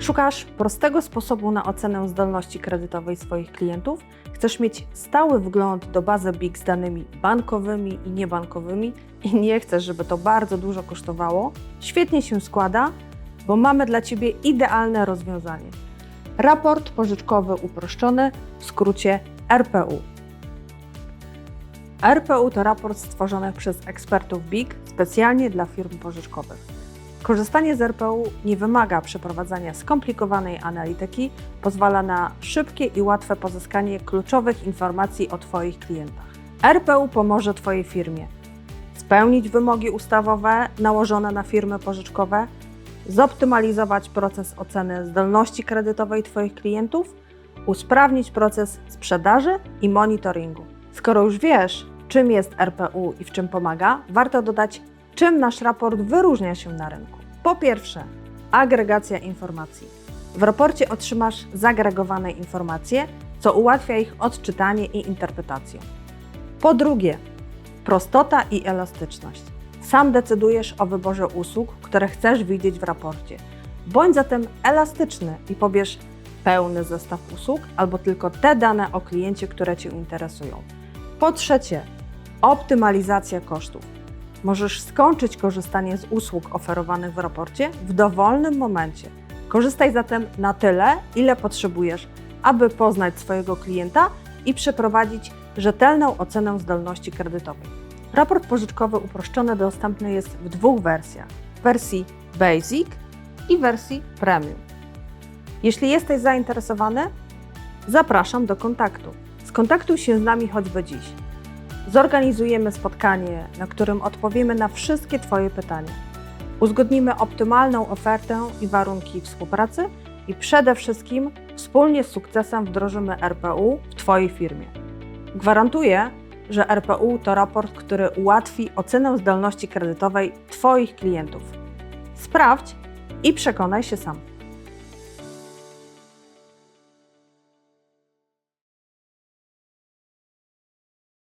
Szukasz prostego sposobu na ocenę zdolności kredytowej swoich klientów? Chcesz mieć stały wgląd do bazy BIG z danymi bankowymi i niebankowymi i nie chcesz, żeby to bardzo dużo kosztowało? Świetnie się składa, bo mamy dla Ciebie idealne rozwiązanie. Raport pożyczkowy uproszczony, w skrócie RPU. RPU to raport stworzony przez ekspertów BIG specjalnie dla firm pożyczkowych. Korzystanie z RPU nie wymaga przeprowadzania skomplikowanej analityki, pozwala na szybkie i łatwe pozyskanie kluczowych informacji o Twoich klientach. RPU pomoże Twojej firmie spełnić wymogi ustawowe nałożone na firmy pożyczkowe, zoptymalizować proces oceny zdolności kredytowej Twoich klientów, usprawnić proces sprzedaży i monitoringu. Skoro już wiesz, czym jest RPU i w czym pomaga, warto dodać, czym nasz raport wyróżnia się na rynku. Po pierwsze, agregacja informacji. W raporcie otrzymasz zagregowane informacje, co ułatwia ich odczytanie i interpretację. Po drugie, prostota i elastyczność. Sam decydujesz o wyborze usług, które chcesz widzieć w raporcie. Bądź zatem elastyczny i pobierz pełny zestaw usług albo tylko te dane o kliencie, które Cię interesują. Po trzecie, optymalizacja kosztów. Możesz skończyć korzystanie z usług oferowanych w raporcie w dowolnym momencie. Korzystaj zatem na tyle, ile potrzebujesz, aby poznać swojego klienta i przeprowadzić rzetelną ocenę zdolności kredytowej. Raport pożyczkowy uproszczony dostępny jest w dwóch wersjach: wersji Basic i wersji Premium. Jeśli jesteś zainteresowany, zapraszam do kontaktu. Skontaktuj się z nami choćby dziś. Zorganizujemy spotkanie, na którym odpowiemy na wszystkie Twoje pytania. Uzgodnimy optymalną ofertę i warunki współpracy i przede wszystkim wspólnie z sukcesem wdrożymy RPU w Twojej firmie. Gwarantuję, że RPU to raport, który ułatwi ocenę zdolności kredytowej Twoich klientów. Sprawdź i przekonaj się sam.